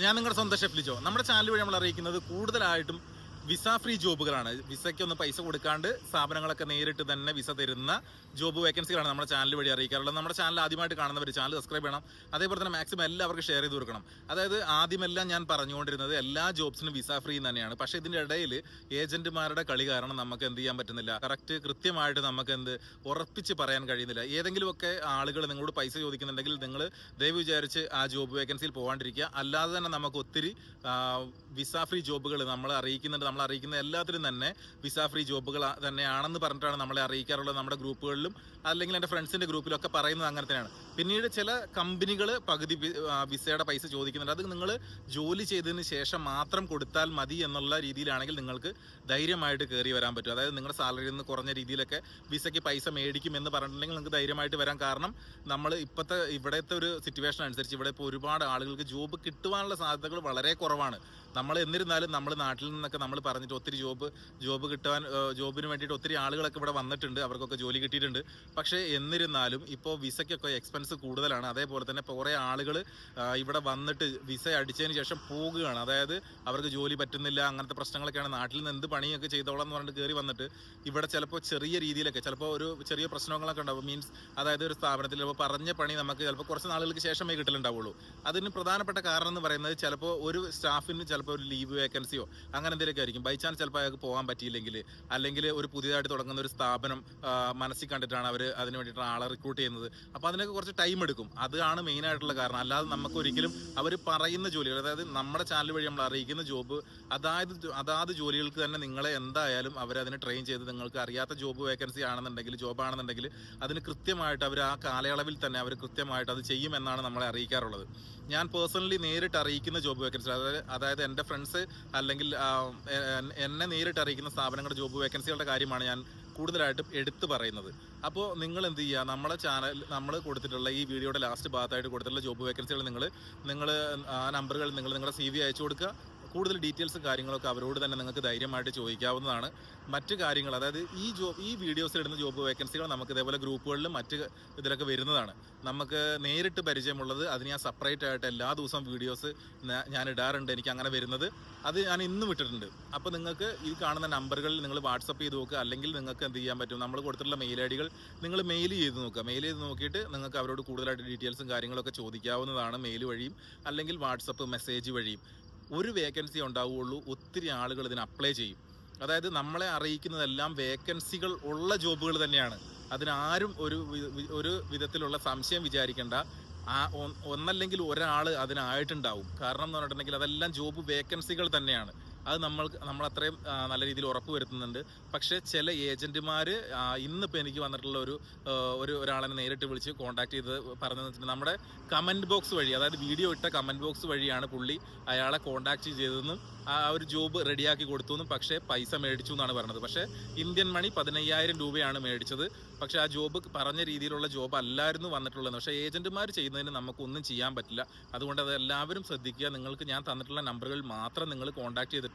ഞാൻ നിങ്ങളുടെ സ്വന്തം ഷെഫ് നമ്മുടെ ചാനൽ വഴി നമ്മൾ അറിയിക്കുന്നത് കൂടുതലായിട്ടും വിസ ഫ്രീ ജോബുകളാണ്. വിസയ്ക്ക് ഒന്ന് പൈസ കൊടുക്കാണ്ട് സ്ഥാപനങ്ങളൊക്കെ നേരിട്ട് തന്നെ വിസ തരുന്ന ജോബ് വേക്കൻസികളാണ് നമ്മുടെ ചാനൽ വഴി അറിയിക്കാറുള്ളത്. നമ്മുടെ ചാനൽ ആദ്യമായിട്ട് കാണുന്നവർ ചാനൽ സബ്സ്ക്രൈബ് ചെയ്യണം. അതേപോലെ തന്നെ മാക്സിമം എല്ലാവർക്കും ഷെയർ ചെയ്ത് കൊടുക്കണം. അതായത് ആദ്യമെല്ലാം ഞാൻ പറഞ്ഞുകൊണ്ടിരുന്നത് എല്ലാ ജോബ്സിനും വിസ ഫ്രീ തന്നെയാണ്. പക്ഷേ ഇതിന്റെ ഇടയിൽ ഏജന്റുമാരുടെ കളി കാരണം നമുക്ക് എന്ത് ചെയ്യാൻ പറ്റുന്നില്ല. കറക്റ്റ് കൃത്യമായിട്ട് നമുക്ക് എന്ത് ഉറപ്പിച്ച് പറയാൻ കഴിയുന്നില്ല. ഏതെങ്കിലുമൊക്കെ ആളുകൾ നിങ്ങളോട് പൈസ ചോദിക്കുന്നുണ്ടെങ്കിൽ നിങ്ങൾ ദയവ് വിചാരിച്ച് ആ ജോബ് വേക്കൻസിയിൽ പോകാണ്ടിരിക്കുക അല്ലാതെ തന്നെ നമുക്ക് ഒത്തിരി വിസ ഫ്രീ ജോബുകൾ നമ്മൾ അറിയിക്കുന്നുണ്ട്. നമ്മൾ അറിയിക്കുന്ന എല്ലാത്തിലും തന്നെ വിസ ഫ്രീ ജോബുകൾ തന്നെയാണെന്ന് പറഞ്ഞിട്ടാണ് നമ്മളെ അറിയിക്കാറുള്ളത് നമ്മുടെ ഗ്രൂപ്പുകളിലും അല്ലെങ്കിൽ എന്റെ ഫ്രണ്ട്സിന്റെ ഗ്രൂപ്പിലൊക്കെ പറയുന്നത് അങ്ങനെ തന്നെയാണ്. പിന്നീട് ചില കമ്പനികൾ പകുതി വിസയുടെ പൈസ ചോദിക്കുന്നുണ്ട്. അത് നിങ്ങൾ ജോലി ചെയ്തതിന് ശേഷം മാത്രം കൊടുത്താൽ മതി എന്നുള്ള രീതിയിലാണെങ്കിൽ നിങ്ങൾക്ക് ധൈര്യമായിട്ട് കയറി വരാൻ പറ്റും. അതായത് നിങ്ങളുടെ സാലറിയിൽ നിന്ന് കുറഞ്ഞ രീതിയിലൊക്കെ വിസയ്ക്ക് പൈസ മേടിക്കും എന്ന് പറഞ്ഞിട്ടുണ്ടെങ്കിൽ നിങ്ങൾക്ക് ധൈര്യമായിട്ട് വരാൻ കാരണം നമ്മൾ ഇപ്പോഴത്തെ ഇവിടുത്തെ ഒരു സിറ്റുവേഷൻ അനുസരിച്ച് ഇവിടെ ഇപ്പോൾ ഒരുപാട് ആളുകൾക്ക് ജോബ് കിട്ടുവാനുള്ള സാധ്യതകൾ വളരെ കുറവാണ്. നമ്മൾ എന്നിരുന്നാലും നമ്മൾ നാട്ടിൽ നിന്നൊക്കെ നമ്മൾ പറഞ്ഞിട്ട് ഒത്തിരി ജോബ് ജോബ് കിട്ടാൻ ജോബിന് വേണ്ടിയിട്ട് ഒത്തിരി ആളുകളൊക്കെ ഇവിടെ വന്നിട്ടുണ്ട് അവർക്കൊക്കെ ജോലി കിട്ടിയിട്ടുണ്ട്. പക്ഷേ എന്നിരുന്നാലും ഇപ്പോൾ വിസയ്ക്കൊക്കെ എക്സ്പെൻസ് കൂടുതലാണ്. അതേപോലെ തന്നെ ഇപ്പോൾ കുറേ ആളുകൾ ഇവിടെ വന്നിട്ട് വിസ അടിച്ചതിന് ശേഷം പോകുകയാണ്. അതായത് അവർക്ക് ജോലി പറ്റുന്നില്ല അങ്ങനത്തെ പ്രശ്നങ്ങളൊക്കെയാണ്. നാട്ടിൽ നിന്ന് എന്ത് പണിയൊക്കെ ചെയ്തോളാം എന്ന് പറഞ്ഞിട്ട് കയറി വന്നിട്ട് ഇവിടെ ചിലപ്പോൾ ചെറിയ രീതിയിലൊക്കെ ചിലപ്പോൾ ഒരു ചെറിയ പ്രശ്നങ്ങളൊക്കെ ഉണ്ടാവും. മീൻസ് അതായത് ഒരു സ്ഥാപനത്തിൽ ചിലപ്പോൾ പറഞ്ഞ പണി നമുക്ക് ചിലപ്പോൾ കുറച്ച് നാളുകൾക്ക് ശേഷമേ കിട്ടലുണ്ടാവുള്ളൂ. അതിന് പ്രധാനപ്പെട്ട കാരണം എന്ന് പറയുന്നത് ചിലപ്പോൾ ഒരു സ്റ്റാഫിന് ചിലപ്പോൾ ഒരു ലീവ് വേക്കൻസിയോ അങ്ങനെ എന്തെങ്കിലുമൊക്കെ ആയിരിക്കും. ബൈ ചാൻസ് ചിലപ്പോൾ അയാൾക്ക് പോകാൻ പറ്റിയില്ലെങ്കിൽ അല്ലെങ്കിൽ ഒരു പുതിയതായിട്ട് തുടങ്ങുന്ന ഒരു സ്ഥാപനം മനസ്സിൽ കണ്ടിട്ടാണ് അവർ അതിന് വേണ്ടിയിട്ടാണ് ആളെ റിക്രൂട്ട് ചെയ്യുന്നത്. അപ്പോൾ അതിനൊക്കെ കുറച്ച് ടൈം എടുക്കും. അതാണ് മെയിൻ ആയിട്ടുള്ള കാരണം. അല്ലാതെ നമുക്ക് ഒരിക്കലും അവർ പറയുന്ന ജോലികൾ അതായത് നമ്മുടെ ചാനൽ വഴി നമ്മൾ അറിയിക്കുന്ന ജോബ് അതായത് അതാത് ജോലികൾക്ക് തന്നെ നിങ്ങളെ എന്തായാലും അവരതിനെ ട്രെയിൻ ചെയ്ത് നിങ്ങൾക്ക് അറിയാത്ത ജോബ് വേക്കൻസി ആണെന്നുണ്ടെങ്കിൽ ജോബ് ആണെന്നുണ്ടെങ്കിൽ അതിന് കൃത്യമായിട്ട് അവർ ആ കാലയളവിൽ തന്നെ അവർ കൃത്യമായിട്ട് അത് ചെയ്യുമെന്നാണ് നമ്മളെ അറിയിക്കാറുള്ളത്. ഞാൻ പേഴ്സണലി നേരിട്ട് അറിയിക്കുന്ന ജോബ് വേക്കൻസി അതായത് അതായത് എന്റെ ഫ്രണ്ട്സ് അല്ലെങ്കിൽ എന്നെ നേരിട്ട് അറിയിക്കുന്ന സ്ഥാപനങ്ങളുടെ ജോബ് വേക്കൻസികളുടെ കാര്യമാണ് ഞാൻ കൂടുതലായിട്ടും എടുത്തു പറയുന്നത്. അപ്പോൾ നിങ്ങൾ എന്ത് ചെയ്യുക? നമ്മളെ ചാനൽ നമ്മൾ കൊടുത്തിട്ടുള്ള ഈ വീഡിയോയുടെ ലാസ്റ്റ് ഭാഗത്തായിട്ട് കൊടുത്തിട്ടുള്ള ജോബ് വേക്കൻസികൾ നിങ്ങൾ നിങ്ങൾ ആ നമ്പറുകൾ നിങ്ങൾ നിങ്ങളുടെ സി വി അയച്ചു കൊടുക്കുക. കൂടുതൽ ഡീറ്റെയിൽസും കാര്യങ്ങളൊക്കെ അവരോട് തന്നെ നിങ്ങൾക്ക് ധൈര്യമായിട്ട് ചോദിക്കാവുന്നതാണ്. മറ്റു കാര്യങ്ങൾ അതായത് ഈ ജോബ് ഈ വീഡിയോസിൽ ഇടുന്ന ജോബ് വേക്കൻസികൾ നമുക്ക് ഇതേപോലെ ഗ്രൂപ്പുകളിലും മറ്റ് ഇതിലൊക്കെ വരുന്നതാണ്. നമുക്ക് നേരിട്ട് പരിചയമുള്ളത് അതിന് ഞാൻ സെപ്പറേറ്റ് ആയിട്ട് എല്ലാ ദിവസവും വീഡിയോസ് ഞാൻ ഇടാറുണ്ട് എനിക്ക് അങ്ങനെ വരുന്നത്. അത് ഞാൻ ഇന്നും വിട്ടിട്ടുണ്ട് അപ്പോൾ നിങ്ങൾക്ക് ഈ കാണുന്ന നമ്പറുകളിൽ നിങ്ങൾ വാട്സപ്പ് ചെയ്ത് നോക്കുക. അല്ലെങ്കിൽ നിങ്ങൾക്ക് എന്ത് ചെയ്യാൻ പറ്റും? നമ്മൾ കൊടുത്തിട്ടുള്ള മെയിൽ ഐ ഡികൾ നിങ്ങൾ മെയിൽ ചെയ്ത് നോക്കുക. മെയിൽ ചെയ്ത് നോക്കിയിട്ട് നിങ്ങൾക്ക് അവരോട് കൂടുതലായിട്ട് ഡീറ്റെയിൽസും കാര്യങ്ങളൊക്കെ ചോദിക്കാവുന്നതാണ് മെയിൽ വഴിയും. അല്ലെങ്കിൽ വാട്സപ്പ് മെസ്സേജ് വഴിയും. ഒരു വേക്കൻസി ഉണ്ടാവുകയുള്ളൂ. ഒത്തിരി ആളുകൾ ഇതിന് അപ്ലൈ ചെയ്യും. അതായത് നമ്മളെ അറിയിക്കുന്നതെല്ലാം വേക്കൻസികൾ ഉള്ള ജോബുകൾ തന്നെയാണ്. അതിനാരും ഒരു ഒരു വിധത്തിലുള്ള സംശയം വിചാരിക്കേണ്ട. ആ ഒന്നല്ലെങ്കിൽ ഒരാൾ അതിനായിട്ടുണ്ടാവും. കാരണം എന്ന് പറഞ്ഞിട്ടുണ്ടെങ്കിൽ അതെല്ലാം ജോബ് വേക്കൻസികൾ തന്നെയാണ്. അത് നമ്മൾ നമ്മൾ അത്രയും നല്ല രീതിയിൽ ഉറപ്പ് വരുത്തുന്നുണ്ട്. പക്ഷേ ചില ഏജന്റുമാർ ഇന്നിപ്പോൾ എനിക്ക് വന്നിട്ടുള്ള ഒരു ഒരു ഒരാളെ നേരിട്ട് വിളിച്ച് കോൺടാക്ട് ചെയ്ത് പറഞ്ഞു നമ്മുടെ കമന്റ് ബോക്സ് വഴി അതായത് വീഡിയോ ഇട്ട കമന്റ് ബോക്സ് വഴിയാണ് പുള്ളി അയാളെ കോൺടാക്ട് ചെയ്തതെന്നും ആ ഒരു ജോബ് റെഡിയാക്കി കൊടുത്തു എന്നും പക്ഷേ പൈസ മേടിച്ചു എന്നാണ് പറഞ്ഞത്. പക്ഷേ ഇന്ത്യൻ മണി പതിനയ്യായിരം രൂപയാണ് മേടിച്ചത്. പക്ഷേ ആ ജോബ് പറഞ്ഞ രീതിയിലുള്ള ജോബ് അല്ലായിരുന്നു വന്നിട്ടുള്ളത്. പക്ഷേ ഏജന്റുമാർ ചെയ്യുന്നതിന് നമുക്കൊന്നും ചെയ്യാൻ പറ്റില്ല. അതുകൊണ്ട് അത് എല്ലാവരും ശ്രദ്ധിക്കുക. നിങ്ങൾക്ക് ഞാൻ തന്നിട്ടുള്ള നമ്പറുകൾ മാത്രം നിങ്ങൾ കോൺടാക്ട് ചെയ്തിട്ട്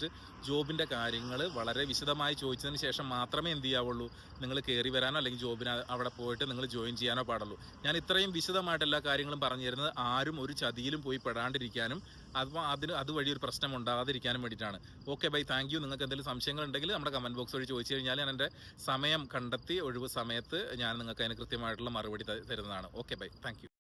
ജോബിന്റെ കാര്യങ്ങൾ വളരെ വിശദമായി ചോദിച്ചതിന് ശേഷം മാത്രമേ എന്ത് ചെയ്യാവുള്ളൂ? നിങ്ങൾ കയറി വരാനോ അല്ലെങ്കിൽ ജോബിന് അവിടെ പോയിട്ട് നിങ്ങൾ ജോയിൻ ചെയ്യാനോ പാടുള്ളൂ. ഞാൻ ഇത്രയും വിശദമായിട്ട് എല്ലാ കാര്യങ്ങളും പറഞ്ഞു തരുന്നത് ആരും ഒരു ചതിയിലും പോയി പെടാണ്ടിരിക്കാനും അത് അതിന് അതുവഴി ഒരു പ്രശ്നം ഉണ്ടാകാതിരിക്കാനും വേണ്ടിയിട്ടാണ്. Okay bye. Thank you. നിങ്ങൾക്ക് എന്തെങ്കിലും സംശയങ്ങൾ ഉണ്ടെങ്കിൽ നമ്മുടെ കമന്റ് ബോക്സ് വഴി ചോദിച്ചു കഴിഞ്ഞാൽ ഞാൻ എന്റെ സമയം കണ്ടെത്തി ഒഴിവ് സമയത്ത് ഞാൻ നിങ്ങൾക്ക് അതിന് കൃത്യമായിട്ടുള്ള മറുപടി തരുന്നതാണ്. Okay bye. താങ്ക്